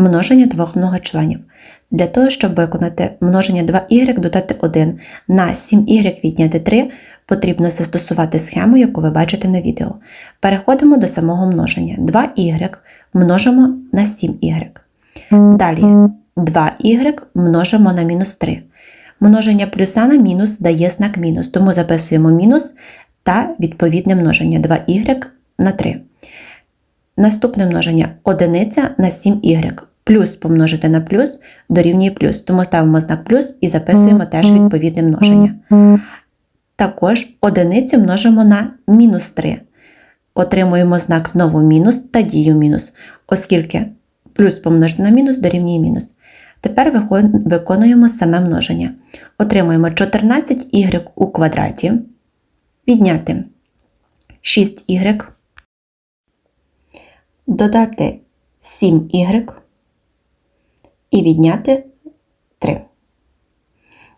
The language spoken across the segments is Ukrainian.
множення двох многочленів. Для того, щоб виконати множення 2y додати 1 на 7y відняти 3, потрібно застосувати схему, яку ви бачите на відео. Переходимо до самого множення. 2y множимо на 7y. Далі 2y множимо на мінус 3. Множення плюса на мінус дає знак мінус, тому записуємо мінус та відповідне множення 2y на 3. Наступне множення одиниця на 7y. Плюс помножити на плюс дорівнює плюс, тому ставимо знак плюс і записуємо теж відповідне множення. Також одиницю множимо на мінус 3. Отримуємо знак знову мінус та дію мінус, оскільки плюс помножити на мінус дорівнює мінус. Тепер виконуємо саме множення. Отримуємо 14y у квадраті, відняти 6y, додати 7y і відняти 3.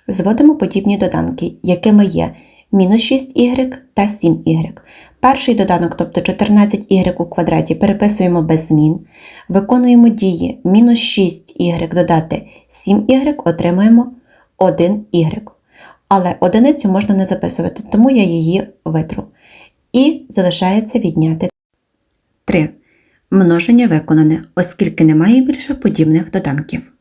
Зводимо подібні доданки, якими є мінус 6y та 7y. Перший доданок, тобто 14y у квадраті, переписуємо без змін. Виконуємо дії мінус 6y додати 7y, отримаємо 1y. Але одиницю можна не записувати, тому я її витру. І залишається відняти 3. Множення виконане, оскільки немає більше подібних доданків.